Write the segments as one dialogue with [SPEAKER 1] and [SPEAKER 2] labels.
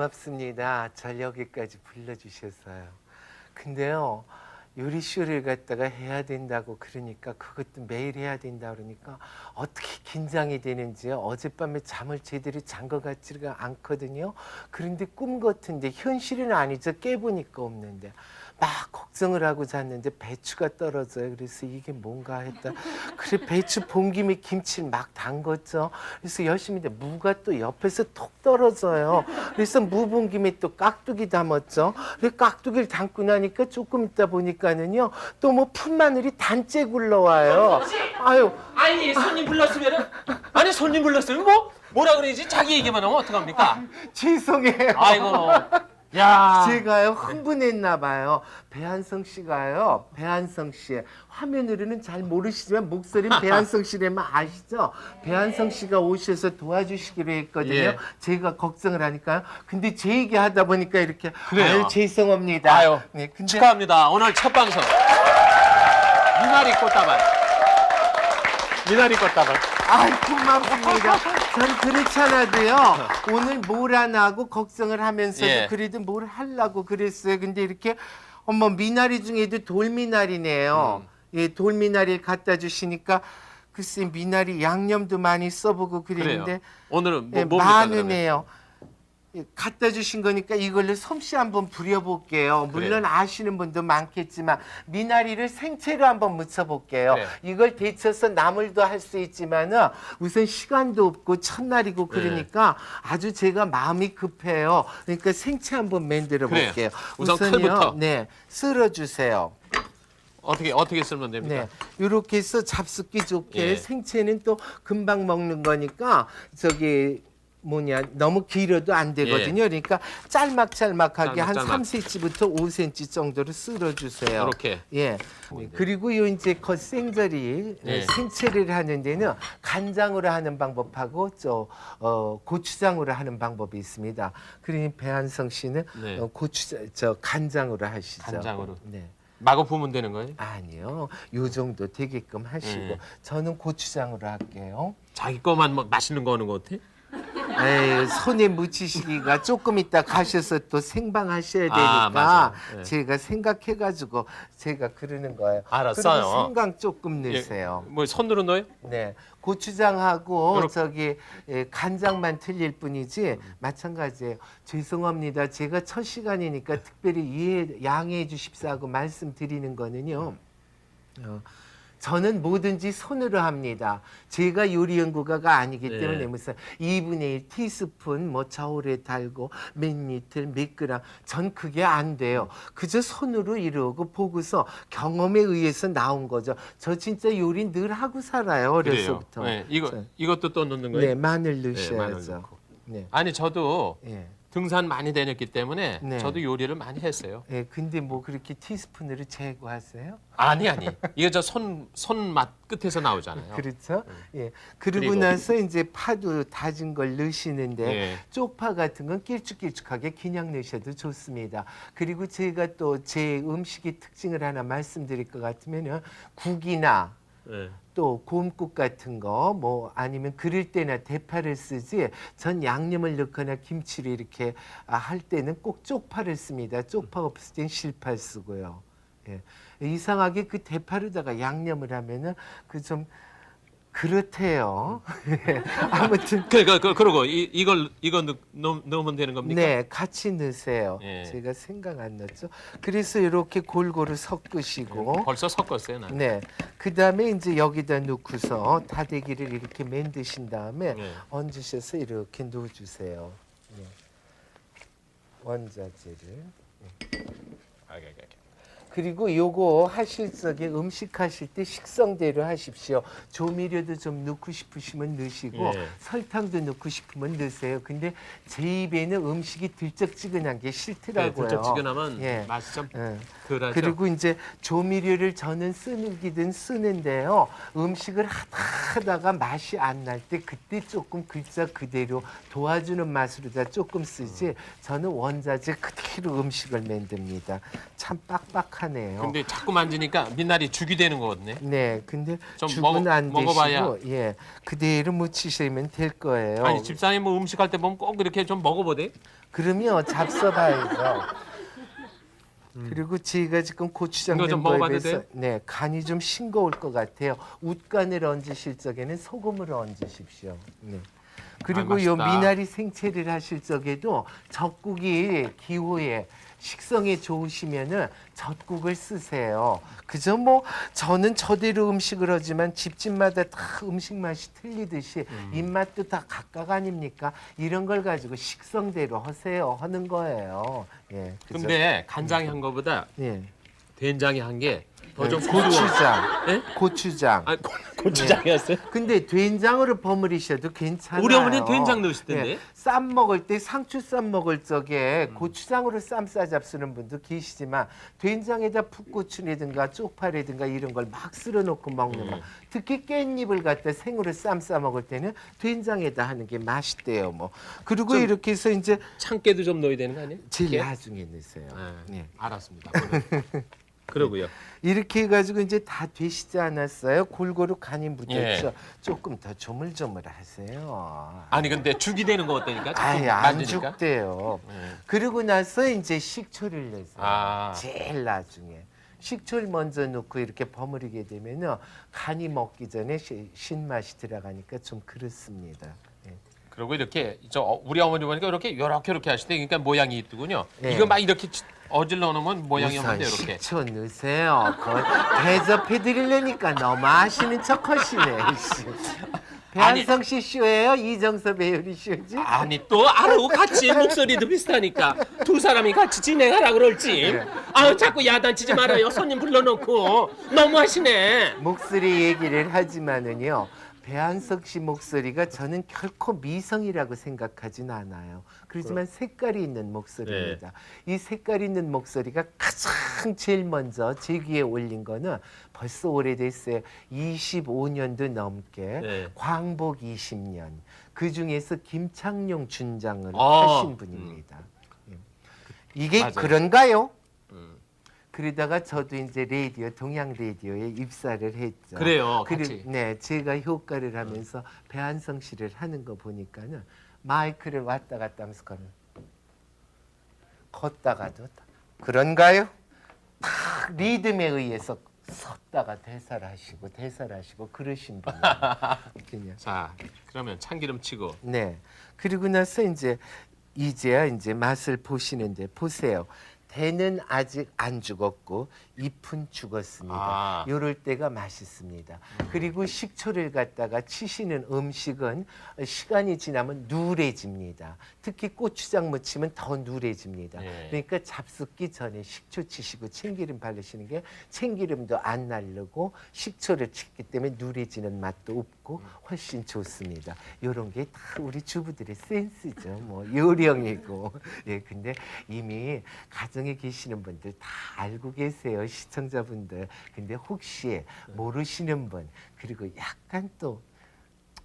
[SPEAKER 1] 고맙습니다. 절 여기까지 불러주셔서요. 근데요, 요리쇼를 갖다가 해야 된다고 그러니까 그것도 매일 해야 된다 그러니까 어떻게 긴장이 되는지 어젯밤에 잠을 제대로 잔 것 같지가 않거든요. 그런데 꿈 같은데 현실은 아니죠. 깨보니까 없는데. 막 걱정을 하고 잤는데 배추가 떨어져요. 그래서 이게 뭔가 했다. 그래 배추 본 김에 김치를 막 담궜죠. 그래서 열심히 했는데 무가 또 옆에서 톡 떨어져요. 그래서 무 본 김에 또 깍두기 담았죠. 그래 깍두기를 담고 나니까 조금 있다 보니까는요. 또 뭐 풋마늘이 단째 굴러와요. 아유
[SPEAKER 2] 아니 손님 불렀으면은 아니 손님 불렀으면 뭐 뭐라 그러지 자기 얘기만 하면 어떡합니까?
[SPEAKER 1] 죄송해요.
[SPEAKER 2] 아이고 야
[SPEAKER 1] 제가요 흥분했나 봐요. 배한성 씨가요. 배한성 씨 화면으로는 잘 모르시지만 목소리는 배한성 씨라면 아시죠? 배한성 씨가 오셔서 도와주시기로 했거든요.
[SPEAKER 2] 예.
[SPEAKER 1] 제가 걱정을 하니까요. 근데 제 얘기 하다 보니까 이렇게
[SPEAKER 2] 그래요.
[SPEAKER 1] 아유 죄송합니다.
[SPEAKER 2] 아유
[SPEAKER 1] 네, 근데
[SPEAKER 2] 축하합니다 오늘 첫 방송 미나리 꽃다발 미나리 꽃다발
[SPEAKER 1] 아이 고맙습니다. 전 그렇잖아도요. 오늘 뭘안 하고 걱정을 하면서도
[SPEAKER 2] 예.
[SPEAKER 1] 그래도 뭘 하려고 그랬어요. 근데 이렇게 어머 미나리 중에도 돌미나리네요. 예, 돌미나리를 갖다 주시니까 글쎄 미나리 양념도 많이 써보고
[SPEAKER 2] 그래요
[SPEAKER 1] 그랬는데
[SPEAKER 2] 오늘은 뭐
[SPEAKER 1] 예,
[SPEAKER 2] 뭡니까 그러면?
[SPEAKER 1] 많으네요. 예, 갖다 주신 거니까 이걸로 솜씨 한번 부려볼게요. 물론
[SPEAKER 2] 그래요.
[SPEAKER 1] 아시는 분도 많겠지만 미나리를 생채로 한번 묻혀볼게요.
[SPEAKER 2] 그래요.
[SPEAKER 1] 이걸 데쳐서 나물도 할 수 있지만은 우선 시간도 없고 첫날이고
[SPEAKER 2] 네.
[SPEAKER 1] 그러니까 아주 제가 마음이 급해요. 그러니까 생채 한번 만들어
[SPEAKER 2] 그래요.
[SPEAKER 1] 볼게요.
[SPEAKER 2] 우선
[SPEAKER 1] 우선요,
[SPEAKER 2] 칼부터.
[SPEAKER 1] 네, 썰어 주세요.
[SPEAKER 2] 어떻게 어떻게 쓰면 됩니까?
[SPEAKER 1] 네, 이렇게 해서 잡숫기 좋게
[SPEAKER 2] 예.
[SPEAKER 1] 생채는 또 금방 먹는 거니까 저기 뭐냐 너무 길어도 안 되거든요. 그러니까 짤막짤막하게 한
[SPEAKER 2] 짤막 짤막.
[SPEAKER 1] 3cm부터 5cm 정도로 쓸어 주세요.
[SPEAKER 2] 이렇게
[SPEAKER 1] 예. 그리고 요 이제 겉 생절이
[SPEAKER 2] 예.
[SPEAKER 1] 생채를 하는 데는 간장으로 하는 방법하고 저 어, 고추장으로 하는 방법이 있습니다. 그러니 배한성 씨는
[SPEAKER 2] 네.
[SPEAKER 1] 어, 고추장 저 간장으로 하시죠.
[SPEAKER 2] 간장으로.
[SPEAKER 1] 네.
[SPEAKER 2] 마구 부으면 되는 거예요?
[SPEAKER 1] 아니요. 요 정도 되게끔 하시고
[SPEAKER 2] 음.
[SPEAKER 1] 저는 고추장으로 할게요.
[SPEAKER 2] 자기 거만 뭐 맛있는 거 하는 거 같아?
[SPEAKER 1] 에이, 손에 묻히시기가 조금 있다 가셔서 또 생방하셔야 되니까
[SPEAKER 2] 아, 맞아요. 네.
[SPEAKER 1] 제가 생각해가지고 제가 그러는 거예요.
[SPEAKER 2] 알았어요.
[SPEAKER 1] 그리고 생강 조금 넣으세요.
[SPEAKER 2] 예, 뭐 손으로 넣어요?
[SPEAKER 1] 네, 고추장하고
[SPEAKER 2] 요렇게.
[SPEAKER 1] 저기 예, 간장만 틀릴 뿐이지 마찬가지예요. 죄송합니다. 제가 첫 시간이니까 특별히 이해 양해해 주십사 하고 말씀드리는 거는요. 어, 저는 뭐든지 손으로 합니다. 제가 요리 연구가가 아니기
[SPEAKER 2] 네.
[SPEAKER 1] 때문에 무슨 2분의 1 티스푼 뭐 저울에 달고 몇 리틀 몇 그램 전 그게 안 돼요. 그저 손으로 이러고 보고서 경험에 의해서 나온 거죠. 저 진짜 요리 늘 하고 살아요. 어려서부터.
[SPEAKER 2] 네, 이거
[SPEAKER 1] 자,
[SPEAKER 2] 이것도 또 넣는 거예요?
[SPEAKER 1] 네, 마늘
[SPEAKER 2] 네, 마늘
[SPEAKER 1] 넣으셔야죠.
[SPEAKER 2] 넣고.
[SPEAKER 1] 네.
[SPEAKER 2] 아니 저도
[SPEAKER 1] 예.
[SPEAKER 2] 등산 많이 다녔기 때문에
[SPEAKER 1] 네.
[SPEAKER 2] 저도 요리를 많이 했어요.
[SPEAKER 1] 예, 근데 뭐 그렇게 티스푼으로 재고 하세요?
[SPEAKER 2] 아니 아니 이게 저 손 손맛 끝에서 나오잖아요.
[SPEAKER 1] 그렇죠? 예. 그리고,
[SPEAKER 2] 그리고-
[SPEAKER 1] 나서 이제 파도 다진 걸 넣으시는데
[SPEAKER 2] 예.
[SPEAKER 1] 쪽파 같은 건 길쭉길쭉하게 그냥 넣으셔도 좋습니다. 그리고 제가 또 제 음식의 특징을 하나 말씀드릴 것 같으면은 국이나
[SPEAKER 2] 네.
[SPEAKER 1] 또 곰국 같은 거 뭐 아니면 그릴 때나 대파를 쓰지 전 양념을 넣거나 김치를 이렇게 아, 할 때는 꼭 쪽파를 씁니다. 쪽파 없을 땐 실파 쓰고요. 예. 이상하게 그 대파로다가 양념을 하면은 그좀 그렇대요. 예. 아무튼
[SPEAKER 2] 그러니까 그, 그러고 이, 이걸 이거 넣, 넣, 넣으면 되는 겁니까?
[SPEAKER 1] 네, 같이 넣으세요.
[SPEAKER 2] 예.
[SPEAKER 1] 제가 생각 안 났죠. 그래서 이렇게 골고루 섞으시고
[SPEAKER 2] 벌써 섞었어요, 나.
[SPEAKER 1] 네. 그 다음에 이제 여기다 넣고서 다대기를 이렇게 만드신 다음에
[SPEAKER 2] 네.
[SPEAKER 1] 얹으셔서 이렇게 넣어주세요. 네. 원자재를.
[SPEAKER 2] 아, 아, 아,
[SPEAKER 1] 그리고 요거 하실 적에 음식 하실 때 식성대로 하십시오. 조미료도 좀 넣고 싶으시면 넣으시고
[SPEAKER 2] 예.
[SPEAKER 1] 설탕도 넣고 싶으면 넣으세요. 근데 제 입에는 음식이 들쩍지근한 게
[SPEAKER 2] 네,
[SPEAKER 1] 싫더라고요.
[SPEAKER 2] 들쩍지근하면
[SPEAKER 1] 예.
[SPEAKER 2] 맛이 좀
[SPEAKER 1] 예.
[SPEAKER 2] 덜하죠.
[SPEAKER 1] 그리고 이제 조미료를 저는 쓰기든 쓰는데요. 음식을 하다 하다가 맛이 안 날 때 그때 조금 글자 그대로 도와주는 맛으로다 조금 쓰지. 저는 원자재 그대로 음식을 만듭니다. 참 빡빡하 네요. 하네요.
[SPEAKER 2] 근데 자꾸 만지니까 민날이 죽이 되는 거거든요.
[SPEAKER 1] 네, 근데
[SPEAKER 2] 좀
[SPEAKER 1] 죽은
[SPEAKER 2] 먹어-
[SPEAKER 1] 안
[SPEAKER 2] 먹어봐야.
[SPEAKER 1] 예 그대로 묻히시면 될 거예요.
[SPEAKER 2] 아니 집사님 뭐 음식할 때 보면 꼭 이렇게 좀 먹어보대.
[SPEAKER 1] 그러면 잡숴봐야죠. 그리고 제가 지금 고추장
[SPEAKER 2] 이거 좀 먹어봐도
[SPEAKER 1] 네 간이 좀 싱거울 것 같아요. 웃간을 얹으실 적에는 소금을 얹으십시오. 네. 그리고
[SPEAKER 2] 아,
[SPEAKER 1] 요
[SPEAKER 2] 맛있다.
[SPEAKER 1] 미나리 생채를 하실 적에도 젓국이 기호에 식성에 좋으시면은 젓국을 쓰세요. 그저 뭐 저는 저대로 음식을 하지만 집집마다 다 음식 맛이 틀리듯이
[SPEAKER 2] 음.
[SPEAKER 1] 입맛도 다 각각 아닙니까? 이런 걸 가지고 식성대로 하세요 하는 거예요. 예. 그죠?
[SPEAKER 2] 근데 간장이 한 거보다
[SPEAKER 1] 예.
[SPEAKER 2] 된장이 한 게 더좀
[SPEAKER 1] 네. 고추장.
[SPEAKER 2] 예?
[SPEAKER 1] 고추장.
[SPEAKER 2] 아 고- 고추장이었어요?
[SPEAKER 1] 근데 된장으로 버무리셔도 괜찮아요.
[SPEAKER 2] 우리 어머니는 된장 넣으시던데?
[SPEAKER 1] 예, 쌈 먹을 때 상추 쌈 먹을 적에
[SPEAKER 2] 음.
[SPEAKER 1] 고추장으로 쌈 싸잡수는 분도 계시지만 된장에다 풋고추라든가 쪽파라든가 이런 걸 막 쓸어 놓고 먹는
[SPEAKER 2] 음.
[SPEAKER 1] 거. 특히 깻잎을 갖다 생으로 쌈 싸 먹을 때는 된장에다 하는 게 맛있대요. 뭐. 그리고
[SPEAKER 2] 좀-
[SPEAKER 1] 이렇게 해서 이제
[SPEAKER 2] 참깨도 좀 넣어야 되는 거 아니에요?
[SPEAKER 1] 제일
[SPEAKER 2] 깨?
[SPEAKER 1] 나중에 넣으세요.
[SPEAKER 2] 예,
[SPEAKER 1] 예.
[SPEAKER 2] 알았습니다. 오늘. 그러고요.
[SPEAKER 1] 이렇게 해가지고 이제 다 되시지 않았어요? 골고루 간이 묻었죠.
[SPEAKER 2] 예.
[SPEAKER 1] 조금 더 조물조물 하세요.
[SPEAKER 2] 아니 근데 죽이 되는 거 어때니까? 자꾸
[SPEAKER 1] 아예 안? 죽대요.
[SPEAKER 2] 예.
[SPEAKER 1] 그리고 나서 이제 식초를 내세요.
[SPEAKER 2] 아.
[SPEAKER 1] 제일 나중에 식초를 먼저 넣고 이렇게 버무리게 되면은 간이 먹기 전에 시- 신맛이 들어가니까 좀 그렇습니다. 예.
[SPEAKER 2] 그리고 이렇게 저 어, 우리 어머니 보니까 이렇게 요렇게 이렇게 하시대. 그러니까 모양이 있더군요.
[SPEAKER 1] 네.
[SPEAKER 2] 이거 막 이렇게 치- 어질러 놓으면 모양이 없는데 이렇게.
[SPEAKER 1] 식초 넣으세요. 그걸 대접해 드리려니까 너무 아시는 척 하시네. 씨. 배한성 씨 쇼예요? 이정섭 배우리 쇼지?
[SPEAKER 2] 아니 또 아르고 같이 목소리도 비슷하니까 두 사람이 같이 진행하라 그럴지.
[SPEAKER 1] 네.
[SPEAKER 2] 아 자꾸 야단치지 말아요. 손님 불러놓고 너무하시네.
[SPEAKER 1] 목소리 얘기를 하지만은요. 배한석 씨 목소리가 저는 결코 미성이라고 생각하진 않아요. 그렇지만 색깔이 있는 목소리입니다. 이 색깔 있는 목소리가 가장 제일 먼저 제 귀에 올린 거는 벌써 오래됐어요. 25년도 넘게
[SPEAKER 2] 네.
[SPEAKER 1] 광복 20년. 그 중에서 김창룡 준장을
[SPEAKER 2] 아,
[SPEAKER 1] 하신 분입니다. 예. 이게
[SPEAKER 2] 맞아요.
[SPEAKER 1] 그런가요?
[SPEAKER 2] 음.
[SPEAKER 1] 그러다가 저도 이제 라디오 동양 라디오에 입사를 했죠.
[SPEAKER 2] 그래요, 같이.
[SPEAKER 1] 네, 제가 효과를 하면서 배한성 씨를 하는 거 보니까는 마이크를 왔다 갔다 하면서 거는 걷다가도 다- 그런가요? 딱 리듬에 의해서 섰다가 대사를 하시고 대사를 하시고 그러신 분이에요. 그냥.
[SPEAKER 2] 자 그러면 참기름 치고.
[SPEAKER 1] 네. 그리고 나서 이제 이제야 이제 맛을 보시는데 보세요. 대는 아직 안 죽었고 잎은 죽었습니다.
[SPEAKER 2] 아.
[SPEAKER 1] 요럴 때가 맛있습니다. 그리고 식초를 갖다가 치시는 음식은 시간이 지나면 누래집니다. 특히 고추장 무치면 더 누래집니다.
[SPEAKER 2] 예.
[SPEAKER 1] 그러니까 잡숫기 전에 식초 치시고 참기름 바르시는 게 참기름도 안 날르고 식초를 치기 때문에 누래지는 맛도 없고 훨씬 좋습니다. 요런 게 다 우리 주부들의 센스죠. 뭐 요령이고. 예, 근데 이미 가정에 계시는 분들 다 알고 계세요. 시청자분들. 근데 혹시 모르시는 분 그리고 약간 또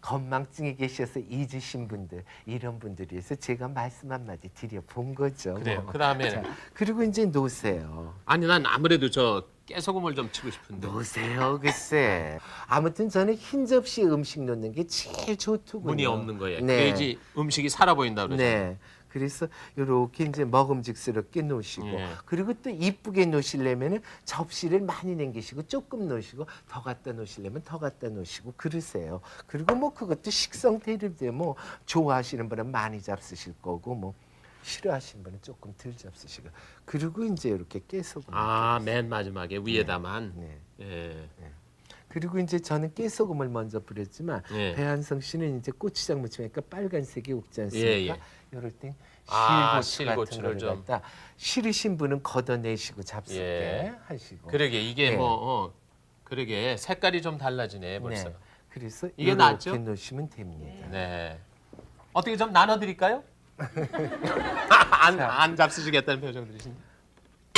[SPEAKER 1] 건망증이 계셔서 잊으신 분들 이런 분들을 위해서 제가 말씀 한마디 드려 본 거죠.
[SPEAKER 2] 그래요.
[SPEAKER 1] 뭐.
[SPEAKER 2] 그다음에
[SPEAKER 1] 자, 그리고 이제 놓으세요.
[SPEAKER 2] 아니 난 아무래도 저 깨소금을 좀 치고 싶은데.
[SPEAKER 1] 놓으세요, 글쎄. 아무튼 저는 흰 접시에 음식 놓는 게 제일 좋더군요.
[SPEAKER 2] 문이 없는 거예요.
[SPEAKER 1] 네.
[SPEAKER 2] 그래야지 음식이 살아 보인다 그러죠.
[SPEAKER 1] 네. 그래서 요렇게 이제 먹음직스럽게 놓으시고
[SPEAKER 2] 예.
[SPEAKER 1] 그리고 또 이쁘게 놓으시려면은 접시를 많이 남기시고 조금 놓으시고 더 갖다 놓으시려면 더 갖다 놓으시고 그러세요. 그리고 뭐 그것도 식성대로돼 뭐 좋아하시는 분은 많이 잡수실 거고 뭐 싫어하시는 분은 조금 덜 잡수시고 그리고 이제 이렇게 깨소금
[SPEAKER 2] 아맨 마지막에 위에다만.
[SPEAKER 1] 네.
[SPEAKER 2] 예.
[SPEAKER 1] 그리고 이제 저는 깨소금을 먼저 뿌렸지만
[SPEAKER 2] 예.
[SPEAKER 1] 배한성 씨는 이제 고추장 무치니까 빨간색이 없지 않습니까?
[SPEAKER 2] 예, 예.
[SPEAKER 1] 이럴 땐
[SPEAKER 2] 아,
[SPEAKER 1] 실고추 같은
[SPEAKER 2] 실고추를
[SPEAKER 1] 걸
[SPEAKER 2] 좀.
[SPEAKER 1] 갖다 싫으신 분은 걷어내시고 잡숫게
[SPEAKER 2] 예.
[SPEAKER 1] 하시고
[SPEAKER 2] 그러게 이게
[SPEAKER 1] 네.
[SPEAKER 2] 뭐 어, 그러게 색깔이 좀 달라지네 벌써.
[SPEAKER 1] 네. 그래서
[SPEAKER 2] 이게
[SPEAKER 1] 이렇게
[SPEAKER 2] 낫죠?
[SPEAKER 1] 놓으시면 됩니다.
[SPEAKER 2] 네. 어떻게 좀 나눠 드릴까요? 안, 안 잡수시겠다는 표정 들으신데.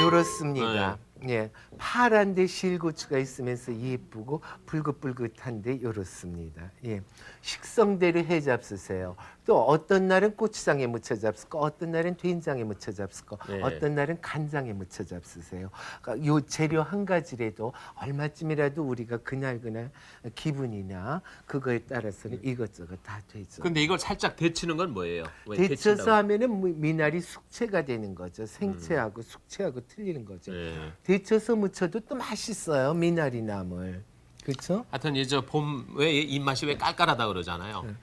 [SPEAKER 1] 요렇습니다. 예, 파란데 실고추가 있으면서 예쁘고 불긋불긋한데 이렇습니다. 예, 식성대로 해 잡수세요. 또 어떤 날은 고추장에 묻혀 잡수고 어떤 날은 된장에 묻혀 잡수고
[SPEAKER 2] 네.
[SPEAKER 1] 어떤 날은 간장에 묻혀 잡수세요. 그러니까 요 재료 한 가지라도 얼마쯤이라도 우리가 그날 그날 기분이나 그거에 따라서는 이것저것 다 되죠.
[SPEAKER 2] 근데 이걸 살짝 데치는 건 뭐예요? 왜
[SPEAKER 1] 데쳐서
[SPEAKER 2] 데친다고?
[SPEAKER 1] 하면은 미- 미나리 숙체가 되는 거죠. 생채하고 숙체하고 틀리는 거죠.
[SPEAKER 2] 네.
[SPEAKER 1] 데쳐서 무쳐도 또 맛있어요. 미나리 나물. 그렇죠?
[SPEAKER 2] 하여튼 이제 봄 왜 입맛이 왜 깔깔하다 그러잖아요.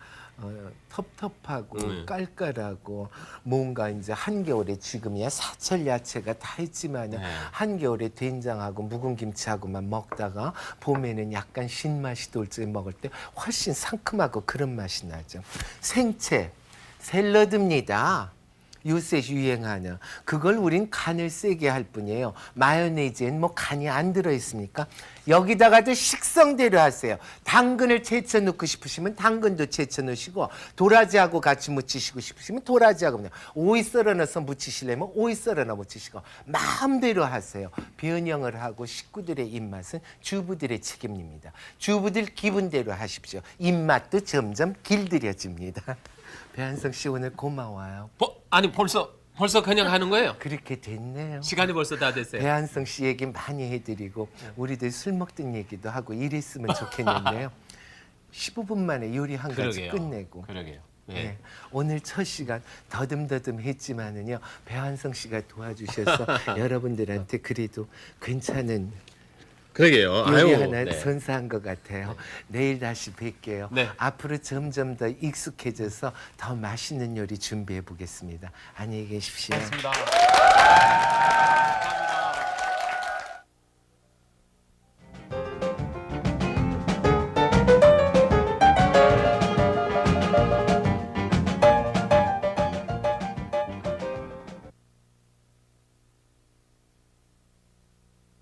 [SPEAKER 1] 어, 텁텁하고
[SPEAKER 2] 네.
[SPEAKER 1] 깔깔하고 뭔가 이제 한겨울에 지금이야 사철 야채가 다 있지만 은
[SPEAKER 2] 네.
[SPEAKER 1] 한겨울에 된장하고 묵은 김치하고만 먹다가 봄에는 약간 신맛이 돌때 먹을 때 훨씬 상큼하고 그런 맛이 나죠. 생채 샐러드입니다. 요새 유행하는 그걸 우린 간을 세게 할 뿐이에요. 마요네즈엔 뭐 간이 안 들어 있습니까? 여기다가도 식성대로 하세요. 당근을 채쳐 넣고 싶으시면 당근도 채쳐 넣으시고 도라지하고 같이 무치시고 싶으시면 도라지하고 그냥 오이 썰어 넣어서 무치시려면 오이 썰어 넣어 무치시고 마음대로 하세요. 변형을 하고 식구들의 입맛은 주부들의 책임입니다. 주부들 기분대로 하십시오. 입맛도 점점 길들여집니다. 배한성 씨 오늘 고마워요.
[SPEAKER 2] 버- 아니 벌써 벌써 그냥 하는 거예요?
[SPEAKER 1] 그렇게 됐네요.
[SPEAKER 2] 시간이 벌써 다 됐어요.
[SPEAKER 1] 배한성 씨 얘기 많이 해드리고 우리들 술 먹던 얘기도 하고 이랬으면 좋겠는데요. 15분 만에 요리 한 가지
[SPEAKER 2] 그러게요.
[SPEAKER 1] 끝내고
[SPEAKER 2] 그러게요. 네.
[SPEAKER 1] 네. 오늘 첫 시간 더듬더듬 했지만은요 배한성 씨가 도와주셔서 여러분들한테 그래도 괜찮은
[SPEAKER 2] 그러게요.
[SPEAKER 1] 요리
[SPEAKER 2] 아유,
[SPEAKER 1] 하나
[SPEAKER 2] 네.
[SPEAKER 1] 선사한 것 같아요. 내일 다시 뵐게요.
[SPEAKER 2] 네.
[SPEAKER 1] 앞으로 점점 더 익숙해져서 더 맛있는 요리 준비해 보겠습니다. 안녕히 계십시오.
[SPEAKER 2] 고맙습니다. 감사합니다.